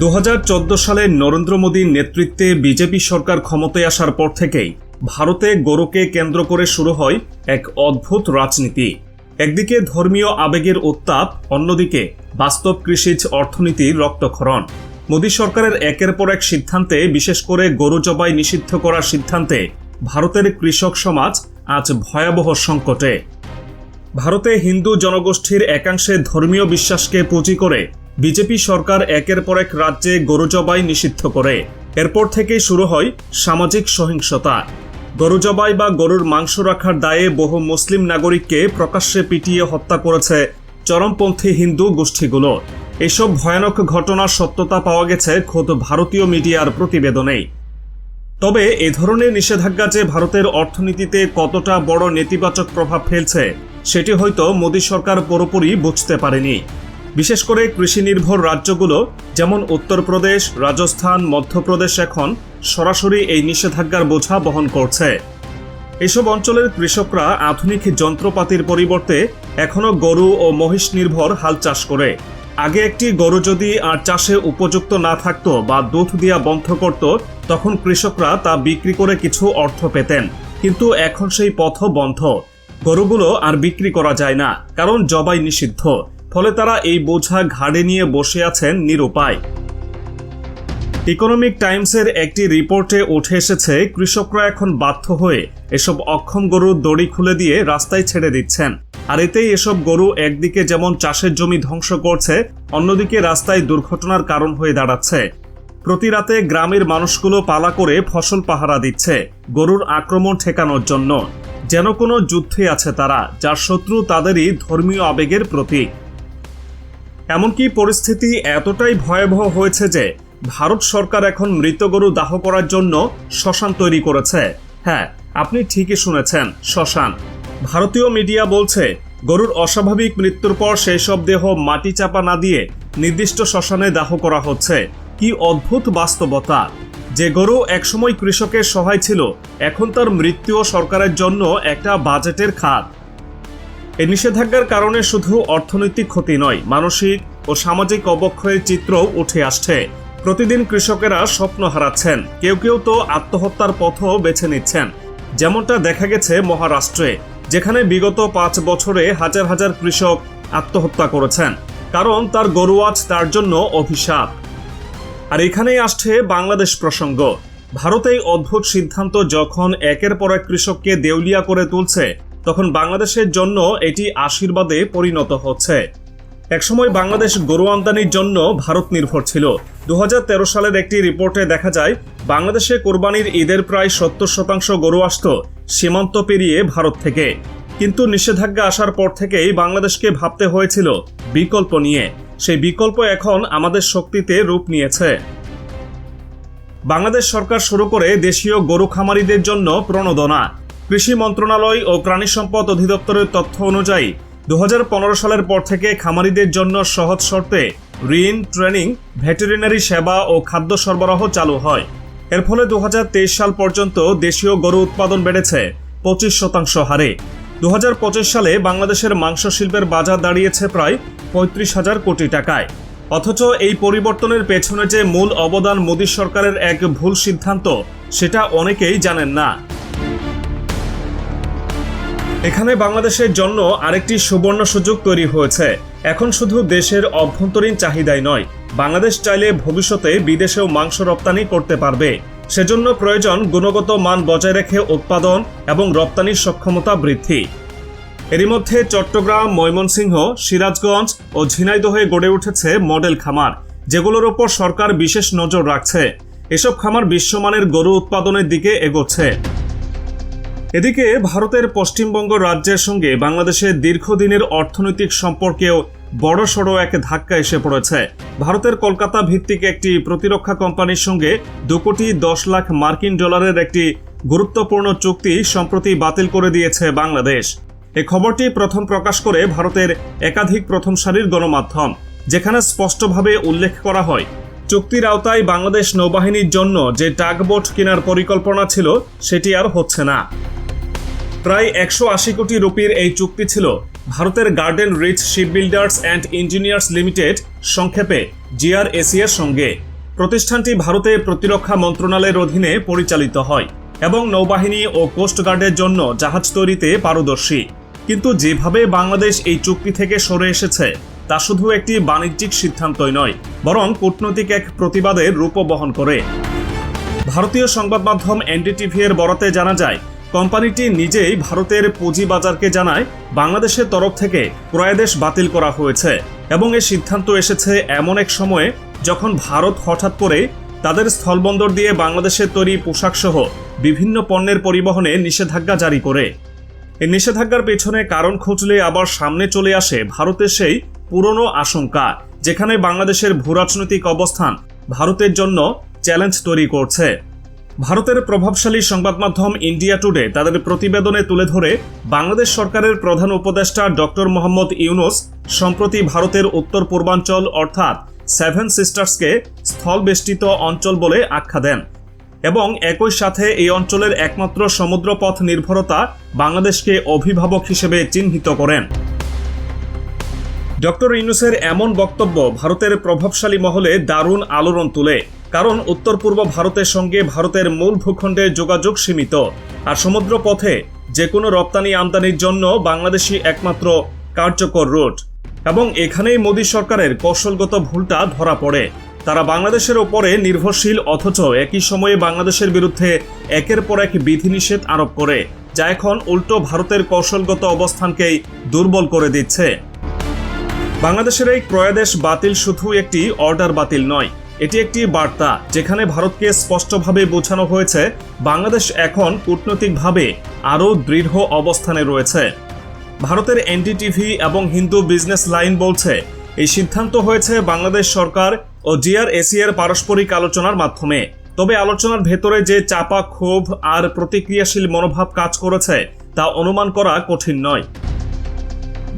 দু হাজার চোদ্দ সালে নরেন্দ্র মোদীর নেতৃত্বে বিজেপি সরকার ক্ষমতায় আসার পর থেকেই ভারতে গরুকে কেন্দ্র করে শুরু হয় এক অদ্ভুত রাজনীতি। একদিকে ধর্মীয় আবেগের উত্তাপ, অন্যদিকে বাস্তব কৃষিজ অর্থনীতির রক্তক্ষরণ। মোদী সরকারের একের পর এক সিদ্ধান্তে, বিশেষ করে গরু জবাই নিষিদ্ধ করার সিদ্ধান্তে ভারতের কৃষক সমাজ আজ ভয়াবহ সংকটে। ভারতে হিন্দু জনগোষ্ঠীর একাংশে ধর্মীয় বিশ্বাসকে পুঁজি করে বিজেপি সরকার একের পর এক রাজ্যে গরু জবাই নিষিদ্ধ করে। এরপর থেকেই শুরু হয় সামাজিক সহিংসতা। গরু জবাই বা গরুর মাংস রাখার দায়ে বহু মুসলিম নাগরিককে প্রকাশ্যে পিটিয়ে হত্যা করেছে চরমপন্থী হিন্দু গোষ্ঠীগুলো। এসব ভয়ানক ঘটনার সত্যতা পাওয়া গেছে খোদ ভারতীয় মিডিয়ার প্রতিবেদনেই। তবে এ ধরনের নিষেধাজ্ঞা যে ভারতের অর্থনীতিতে কতটা বড় নেতিবাচক প্রভাব ফেলছে, সেটি হয়তো মোদী সরকার পুরোপুরি বুঝতে পারেনি। বিশেষ করে কৃষি নির্ভর রাজ্যগুলো, যেমন উত্তরপ্রদেশ রাজস্থান, মধ্যপ্রদেশ এখন সরাসরি এই নিষেধাজ্ঞার বোঝা বহন করছে। এসব অঞ্চলের কৃষকরা আধুনিক যন্ত্রপাতির পরিবর্তে এখনও গরু ও মহিষ নির্ভর হাল চাষ করে। আগে একটি গরু যদি আর চাষে উপযুক্ত না থাকতো বা দুধ দেওয়া বন্ধ করত, তখন কৃষকরা তা বিক্রি করে কিছু অর্থ পেতেন। কিন্তু এখন সেই পথ বন্ধ। গরুগুলো আর বিক্রি করা যায় না, কারণ জবাই নিষিদ্ধ। ফলে তারা এই বোঝা ঘাড়ে নিয়ে বসে আছেন নিরুপায়। ইকোনমিক টাইমসের একটি রিপোর্টে উঠে এসেছে, কৃষকরা এখন বাধ্য হয়ে এসব অক্ষম গরুর দড়ি খুলে দিয়ে রাস্তায় ছেড়ে দিচ্ছেন। আর এতেই এসব গরু একদিকে যেমন চাষের জমি ধ্বংস করছে, অন্যদিকে রাস্তায় দুর্ঘটনার কারণ হয়ে দাঁড়াচ্ছে। প্রতি রাতে গ্রামের মানুষগুলো পালা করে ফসল পাহারা দিচ্ছে, গরুর আক্রমণ ঠেকানোর জন্য। যেন কোনো যুদ্ধে আছে তারা, যার শত্রু তাদেরই ধর্মীয় আবেগের প্রতীক। এমনকি পরিস্থিতি এতটাই ভয়াবহ হয়েছে যে ভারত সরকার এখন মৃত গরু দাহ করার জন্য শ্মশান তৈরি করেছে। হ্যাঁ আপনি ঠিকই শুনেছেন, শ্মশান। ভারতীয় মিডিয়া বলছে, গরুর অস্বাভাবিক মৃত্যুর পর সেই সব দেহ মাটি চাপা না দিয়ে নির্দিষ্ট শ্মশানে দাহ করা হচ্ছে। কি অদ্ভুত বাস্তবতা! যে গরু একসময় কৃষকের সহায় ছিল, এখন তার মৃত্যু সরকারের জন্য একটা বাজেটের খাত। এই নিষেধাজ্ঞার কারণে শুধু অর্থনৈতিক ক্ষতি নয়, মানসিক ও সামাজিক অবক্ষয়ের চিত্রও উঠে আসছে। প্রতিদিন কৃষকেরা স্বপ্ন হারাচ্ছেন। কেউ কেউ তো আত্মহত্যার পথও বেছে নিচ্ছেন। যেমনটা দেখা গেছে মহারাষ্ট্রে, যেখানে বিগত পাঁচ বছরে হাজার হাজার কৃষক আত্মহত্যা করেছেন। কারণ তার গরু আজ তার জন্য অভিশাপ। আর এখানেই আসছে বাংলাদেশ প্রসঙ্গ। ভারত এই অদ্ভুত সিদ্ধান্ত যখন একের পর এক কৃষককে দেউলিয়া করে তুলছে, তখন বাংলাদেশের জন্য এটি আশীর্বাদে পরিণত হচ্ছে। একসময় বাংলাদেশ গরু আমদানির জন্য ভারত নির্ভর ছিল। দু হাজার তেরো সালের একটি রিপোর্টে দেখা যায়, বাংলাদেশে কোরবানির ঈদের প্রায় সত্তর শতাংশ গরু আসত সীমান্ত পেরিয়ে ভারত থেকে। কিন্তু নিষেধাজ্ঞা আসার পর থেকেই বাংলাদেশকে ভাবতে হয়েছিল বিকল্প নিয়ে। সেই বিকল্প এখন আমাদের শক্তিতে রূপ নিয়েছে। বাংলাদেশ সরকার শুরু করে দেশীয় গরু খামারিদের জন্য প্রণোদনা। কৃষি মন্ত্রণালয় ও প্রাণী সম্পদ অধিদপ্তরের তথ্য অনুযায়ী দু হাজার পনেরো সালের পর থেকে খামারিদের জন্য সহজ শর্তে ঋণ, ট্রেনিং, ভেটেরিনারি সেবা ও খাদ্য সরবরাহ চালু হয়। এর ফলে দু হাজার তেইশ সাল পর্যন্ত দেশীয় গরু উৎপাদন বেড়েছে পঁচিশ শতাংশ হারে। দু হাজার পঁচিশ সালে বাংলাদেশের মাংস শিল্পের বাজার দাঁড়িয়েছে প্রায় পঁয়ত্রিশ হাজার কোটি টাকায়। অথচ এই পরিবর্তনের পেছনে যে মূল অবদান মোদী সরকারের এক ভুল সিদ্ধান্ত, সেটা অনেকেই জানেন না। এখানে বাংলাদেশের জন্য আরেকটি সুবর্ণ সুযোগ তৈরি হয়েছে। এখন শুধু দেশের অভ্যন্তরীণ চাহিদাই নয়, বাংলাদেশ চাইলে ভবিষ্যতে বিদেশেও মাংস রপ্তানি করতে পারবে। সেজন্য প্রয়োজন গুণগত মান বজায় রেখে উৎপাদন এবং রপ্তানির সক্ষমতা বৃদ্ধি। এরই মধ্যে চট্টগ্রাম, ময়মনসিংহ, সিরাজগঞ্জ ও ঝিনাইদহে গড়ে উঠেছে মডেল খামার, যেগুলোর ওপর সরকার বিশেষ নজর রাখছে। এসব খামার বিশ্বমানের গরু উৎপাদনের দিকে এগোচ্ছে। এদিকে ভারতের পশ্চিমবঙ্গ রাজ্যের সঙ্গে বাংলাদেশের দীর্ঘদিনের অর্থনৈতিক সম্পর্কেও বড় সড়ো এক ধাক্কা এসে পড়েছে। ভারতের কলকাতা ভিত্তিক একটি প্রতিরক্ষা কোম্পানির সঙ্গে দু কোটি দশ লাখ মার্কিন ডলারের একটি গুরুত্বপূর্ণ চুক্তি সম্প্রতি বাতিল করে দিয়েছে বাংলাদেশ। এ খবরটি প্রথম প্রকাশ করে ভারতের একাধিক প্রথম সারির গণমাধ্যম, যেখানে স্পষ্টভাবে উল্লেখ করা হয়, চুক্তির আওতায় বাংলাদেশ নৌবাহিনীর জন্য যে টাগবোট কেনার পরিকল্পনা ছিল, সেটি আর হচ্ছে না। প্রায় একশো আশি কোটি রুপির এই চুক্তি ছিল ভারতের Garden Reach Shipbuilders and Engineers Limited সংক্ষেপে জিআর এসিয়ার সঙ্গে। প্রতিষ্ঠানটি ভারতে প্রতিরক্ষা মন্ত্রণালয়ের অধীনে পরিচালিত হয় এবং নৌবাহিনী ও কোস্টগার্ডের জন্য জাহাজ তৈরিতে পারদর্শী। কিন্তু যেভাবে বাংলাদেশ এই চুক্তি থেকে সরে এসেছে, তা শুধু একটি বাণিজ্যিক সিদ্ধান্তই নয়, বরং কূটনৈতিক এক প্রতিবাদের রূপ বহন করে। ভারতীয় সংবাদ মাধ্যম এনডিটিভি এর বরাতে জানা যায় কোম্পানিটি নিজেই ভারতের পুঁজিবাজারকে জানায়, বাংলাদেশের তরফ থেকে ক্রয়াদেশ বাতিল করা হয়েছে এবং এ সিদ্ধান্ত এসেছে এমন এক সময়ে যখন ভারত হঠাৎ করে তাদের স্থলবন্দর দিয়ে বাংলাদেশের তৈরি পোশাক সহ বিভিন্ন পণ্যের পরিবহনে নিষেধাজ্ঞা জারি করে। এই নিষেধাজ্ঞার পেছনে কারণ খুঁজলে আবার সামনে চলে আসে ভারতের সেই পুরনো আশঙ্কা, যেখানে বাংলাদেশের ভূরাজনৈতিক অবস্থান ভারতের জন্য চ্যালেঞ্জ তৈরি করছে। ভারতের প্রভাবশালী সংবাদ মাধ্যম ইন্ডিয়া টুডে তাদের প্রতিবেদনে তুলে ধরে বাংলাদেশ সরকারের প্রধান উপদেষ্টা ডক্টর মোহাম্মদ ইউনুস সম্প্রতি ভারতের উত্তর পূর্বাঞ্চল অর্থাৎ সেভেন সিস্টার্সকে স্থলবেষ্টিত অঞ্চল বলে আখ্যা দেন এবং একই সাথে এই অঞ্চলের একমাত্র সমুদ্রপথ নির্ভরতা বাংলাদেশকে অভিভাবক হিসেবে চিহ্নিত করেন। ডক্টর ইউনুসের এমন বক্তব্য ভারতের প্রভাবশালী মহলে দারুণ আলোড়ন তুলে। কারণ উত্তর পূর্ব ভারতের সঙ্গে ভারতের মূল ভূখণ্ডে যোগাযোগ সীমিত। আর সমুদ্র পথে যে কোনো রপ্তানি আমদানির জন্য বাংলাদেশই একমাত্র কার্যকর রুট এবং এখানেই মোদী সরকারের কৌশলগত ভুলটা ধরা পড়ে। তারা বাংলাদেশের ওপরে নির্ভরশীল, অথচ একই সময়ে বাংলাদেশের বিরুদ্ধে একের পর এক বিধিনিষেধ আরোপ করে, যা এখন উল্টো ভারতের কৌশলগত অবস্থানকেই দুর্বল করে দিচ্ছে। বাংলাদেশের এই ক্রয়াদেশ বাতিল শুধু একটি অর্ডার বাতিল নয় এটি একটি বার্তা যেখানে ভারতকে স্পষ্টভাবে বোঝানো হয়েছে, বাংলাদেশ এখন কূটনৈতিকভাবে আরও দৃঢ় অবস্থানে রয়েছে। ভারতের এনডিটিভি এবং হিন্দু বিজনেস লাইন বলছে, এই সিদ্ধান্ত হয়েছে বাংলাদেশ সরকার ও জিআর এসিয়ার পারস্পরিক আলোচনার মাধ্যমে। তবে আলোচনার ভেতরে যে চাপা ক্ষোভ আর প্রতিক্রিয়াশীল মনোভাব কাজ করেছে, তা অনুমান করা কঠিন নয়।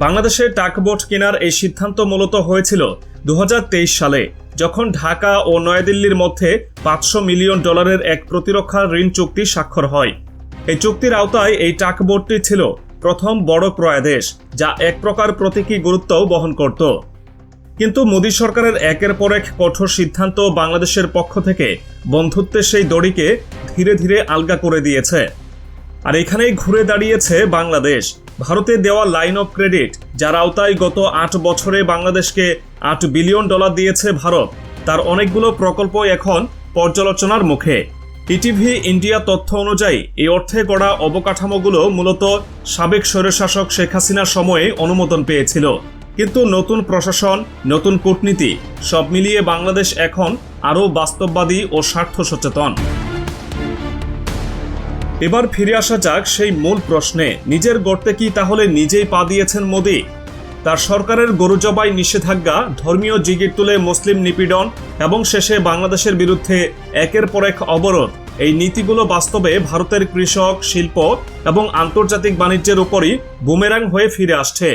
বাংলাদেশে টাকবোট কেনার এই সিদ্ধান্ত মূলত হয়েছিল দু হাজার তেইশ সালে। যখন ঢাকা ও নয়াদিল্লির মধ্যে পাঁচশো মিলিয়ন ডলারের এক প্রতিরক্ষা ঋণ চুক্তি স্বাক্ষর হয়। এই চুক্তির আওতায় এই টাকবোটটি ছিল প্রথম বড় ক্রয়াদেশ যা এক প্রকার প্রতীকী গুরুত্বও বহন করত। কিন্তু মোদী সরকারের একের পর এক কঠোর সিদ্ধান্ত বাংলাদেশের পক্ষ থেকে বন্ধুত্বের সেই দড়িকে ধীরে ধীরে আলগা করে দিয়েছে। আর এখানেই ঘুরে দাঁড়িয়েছে বাংলাদেশ। ভারতে দেওয়া লাইন অফ ক্রেডিট যার আওতায় গত আট বছরে বাংলাদেশকে আট বিলিয়ন ডলার দিয়েছে ভারত। তার অনেকগুলো প্রকল্প এখন পর্যালোচনার মুখে। ইটিভি ইন্ডিয়া তথ্য অনুযায়ী, এই অর্থে গড়া অবকাঠামোগুলো মূলত সাবেক স্বৈরশাসক শেখ হাসিনার সময়ে অনুমোদন পেয়েছিল। কিন্তু নতুন প্রশাসন, নতুন কূটনীতি, সব মিলিয়ে বাংলাদেশ এখন আরও বাস্তববাদী ও স্বার্থ সচেতন এবার ফিরে আসা যাক সেই মূল প্রশ্নে, নিজের গর্তে কি তাহলে নিজেই পা দিয়েছেন মোদী? তার সরকারের গরু জবাই নিষেধাজ্ঞা, ধর্মীয় জিগির তুলে মুসলিম নিপীড়ন এবং শেষে বাংলাদেশের বিরুদ্ধে একের পর এক অবরোধ। এই নীতিগুলো বাস্তবে ভারতের কৃষক, শিল্প এবং আন্তর্জাতিক বাণিজ্যের উপরই বুমেরাং হয়ে ফিরে আসছে।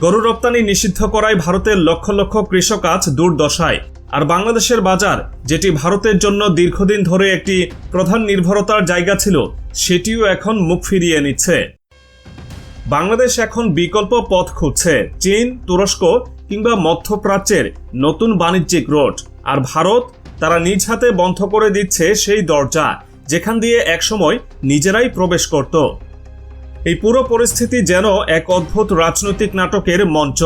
গরু রপ্তানি নিষিদ্ধ করায় ভারতের লক্ষ লক্ষ কৃষক আজ দুর্দশায়। আর বাংলাদেশের বাজার, যেটি ভারতের জন্য দীর্ঘদিন ধরে একটি প্রধান নির্ভরতার জায়গা ছিল, সেটিও এখন মুখ ফিরিয়ে নিচ্ছে। বাংলাদেশ এখন বিকল্প পথ খুঁজছে। চীন, তুরস্ক কিংবা মধ্যপ্রাচ্যের নতুন বাণিজ্যিক রোড। আর ভারত, তারা নিজ হাতে বন্ধ করে দিচ্ছে সেই দরজা, যেখান দিয়ে একসময় নিজেরাই প্রবেশ করত। এই পুরো পরিস্থিতি যেন এক অদ্ভুত রাজনৈতিক নাটকের মঞ্চ,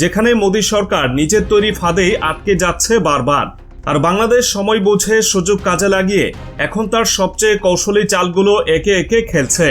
যেখানে মোদী সরকার নিজের তৈরি ফাঁদেই আটকে যাচ্ছে বারবার। আর বাংলাদেশ সময় বুঝে সুযোগ কাজে লাগিয়ে এখন তার সবচেয়ে কৌশলী চালগুলো একে একে খেলছে।